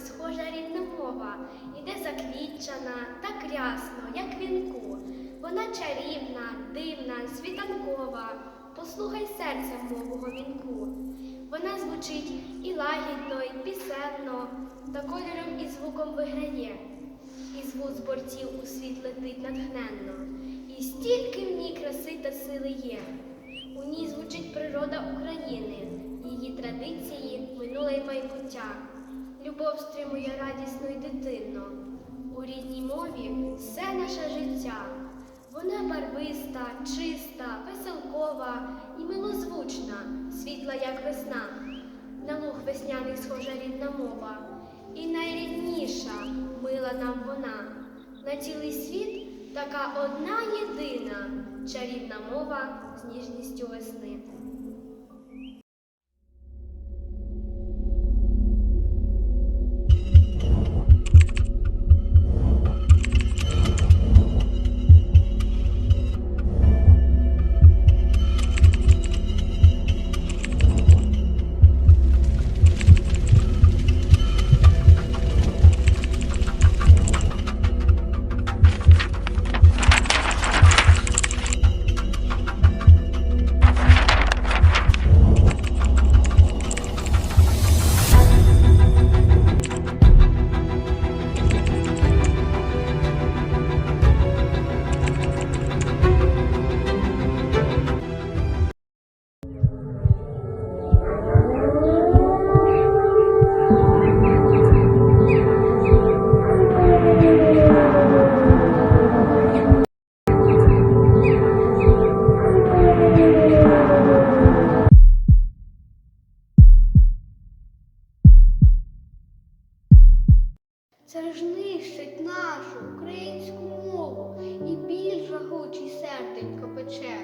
схожа рідна мова, іде заквітчана, так рясно, як вінку. Вона чарівна, дивна, світанкова. Послухай серцем мового вінку. Вона звучить і лагідно, і пісенно, та кольором і звуком виграє. І звук з бортів у світ летить натхненно, і стільки в ній краси та сили є. У ній звучить природа України, її традиції, минуле й майбуття. Любов стримує радісно й дитинно. У рідній мові все наше життя. Вона барвиста, чиста, веселкова і милозвучна, світла, як весна. На луг весняний схожа рідна мова. І найрідніша мила нам вона. На цілий світ така одна єдина чарівна мова з ніжністю весни. Це ж нищить нашу українську мову і біль жагучий серденько пече.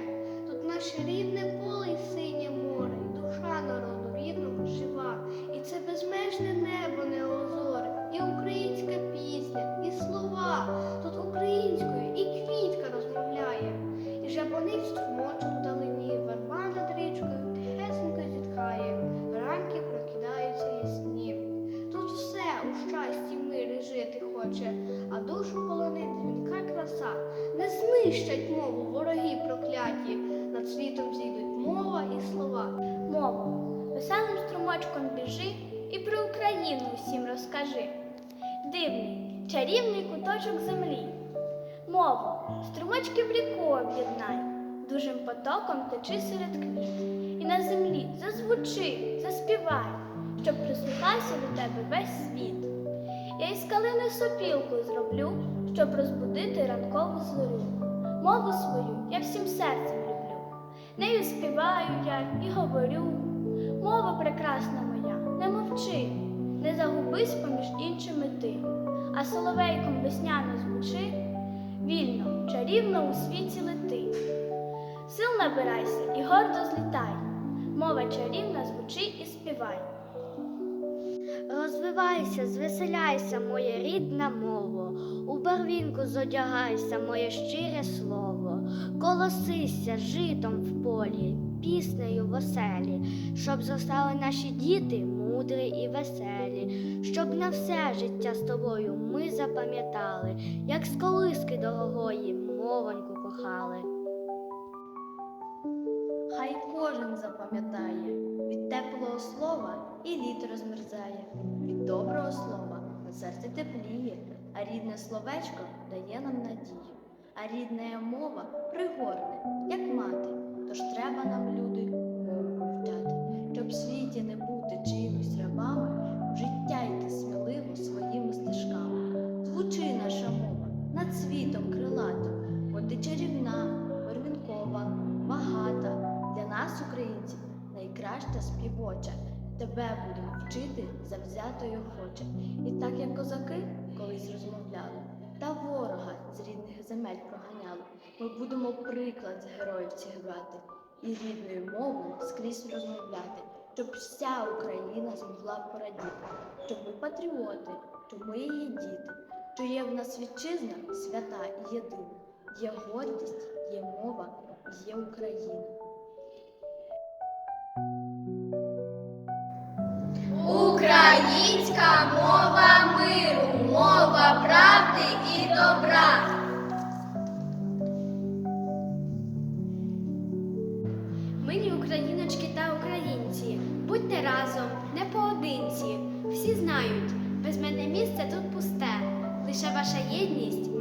Тут наше рідне поле і синє море, і душа народу рідного жива. І це безмежне небо неозоре, і українська пісня, і слова. Тут українською і квітка розмовляє, і жабониць а душу полонить дзвінка краса. Не знищать мову вороги прокляті, над світом зійдуть мова і слова. Мова, веселим струмочком біжи і про Україну всім розкажи. Дивний, чарівний куточок землі. Мову, струмочки в ріку об'єднай, дужим потоком течи серед квіт. І на землі зазвучи, заспівай, щоб прислухався до тебе весь світ. Я із калини сопілку зроблю, щоб розбудити ранкову зорю. Мову свою я всім серцем люблю. Нею співаю я і говорю. Мова прекрасна моя, не мовчи, не загубись поміж іншими ти, а соловейком весняно звучи, вільно, чарівно у світі лети. Сил набирайся і гордо злітай, мова чарівна звучи і співай. Розвивайся, звеселяйся, моя рідна мова, у барвінку зодягайся, моє щире слово, колосися житом в полі, піснею в оселі, щоб зростали наші діти мудрі і веселі, щоб на все життя з тобою ми запам'ятали, як з колиски дорогої мовоньку кохали. Хай кожен запам'ятає, від слова і лід розмерзає, від доброго слова на серце тепліє, а рідне словечко дає нам надію. А рідна мова пригорне, як мати, тож треба нам, люди, мову вивчати, щоб в світі не бути чимось рабами, найкраща. Тебе будемо вчити завзято й охоче. І так як козаки колись розмовляли, та ворога з рідних земель проганяли, ми будемо приклад героїв цих брати і рідною мовою скрізь розмовляти, щоб вся Україна змогла порадіти, щоб ми патріоти, щоб ми її діти, що є в нас вітчизна свята і єдина, є гордість, є мова, є Україна. Українська мова миру, мова правди і добра. Милі україночки та українці, будьте разом, не поодинці. Всі знають, без мене місце тут пусте. Лише ваша єдність.